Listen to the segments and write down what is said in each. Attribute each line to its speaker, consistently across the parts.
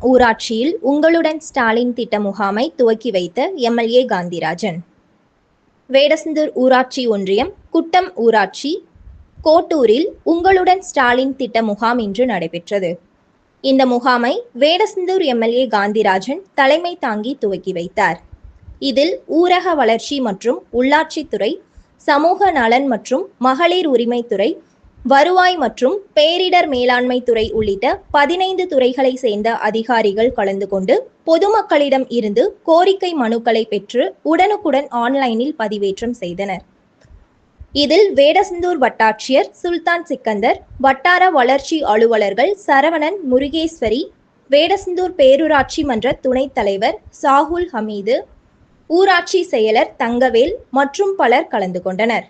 Speaker 1: ஊராட்சியில் உங்களுடன் ஸ்டாலின் திட்ட முகாமை துவக்கி வைத்த எம்எல்ஏ காந்திராஜன். வேடசந்தூர் ஊராட்சி ஒன்றியம் குட்டம் ஊராட்சி கோட்டூரில் உங்களுடன் ஸ்டாலின் திட்ட முகாம் இன்று நடைபெற்றது. இந்த முகாமை வேடசந்தூர் எம்எல்ஏ காந்திராஜன் தலைமை தாங்கி துவக்கி வைத்தார். இதில் ஊரக வளர்ச்சி மற்றும் உள்ளாட்சித்துறை சமூக நலன் மற்றும் மகளிர் உரிமைத்துறை வருவாய் மற்றும் பேரிடர் மேலாண்மை துறை உள்ளிட்ட பதினைந்து துறைகளை சேர்ந்த அதிகாரிகள் கலந்து கொண்டு பொதுமக்களிடம் இருந்து கோரிக்கை மனுக்களை பெற்று உடனுக்குடன் ஆன்லைனில் பதிவேற்றம் செய்தனர். இதில் வேடசந்தூர் வட்டாட்சியர் சுல்தான் சிக்கந்தர் வட்டார வளர்ச்சி அலுவலர்கள் சரவணன் முருகேஸ்வரி வேடசந்தூர் பேரூராட்சி மன்ற துணைத் தலைவர் சாகுல் ஹமீது ஊராட்சி செயலர் தங்கவேல் மற்றும் பலர் கலந்து கொண்டனர்.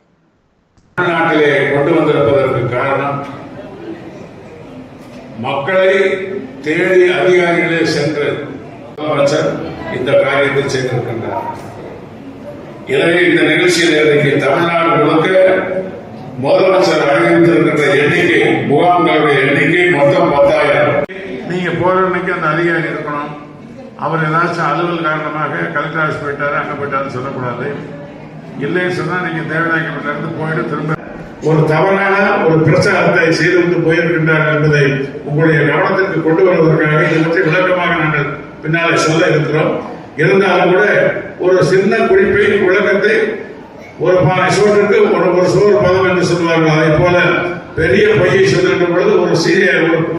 Speaker 2: கொண்டு மக்களை தேடி அதிகாரிகளே சென்று முதலமைச்சர் இந்த காரியத்தை செய்திருக்கின்றார் எனவே இந்த நிகழ்ச்சியில் இன்றைக்கு தமிழ்நாடு முழுக்க முதலமைச்சர் அறிவித்திருக்கின்ற எண்ணிக்கை முகாம்களுடைய எண்ணிக்கை மொத்தம் பத்தாயிரம்.
Speaker 3: நீங்க போற அன்னைக்கு அந்த அதிகாரி இருக்கணும். அவர் ஏதாச்சும் அலுவல் காரணமாக கலெக்டர் ஆஃபீஸ் போயிட்டாரு அங்க போயிட்டாருன்னு சொல்லக்கூடாது. இல்லைன்னு சொன்னா நீங்க தேவநாயகம்ல இருந்து போயிட்டு திரும்ப ஒரு தவறான ஒரு பிரச்சாரத்தை செய்துவிட்டு போயிருக்கின்றார் என்பதை உங்களுடைய கவனத்திற்கு கொண்டு வருவதற்காக இதை பற்றி விளக்கமாக நாங்கள் பின்னாலே சொல்ல இருக்கிறோம். இருந்தாலும் கூட ஒரு சின்ன குறிப்பை விளக்கத்தை ஒரு பானை சோற்றுக்கு ஒரு ஒரு சோறு பதம் என்று சொல்வார்கள். அதை போல பெரிய பையை சொல்லுகின்ற பொழுது ஒரு சிறிய ஒரு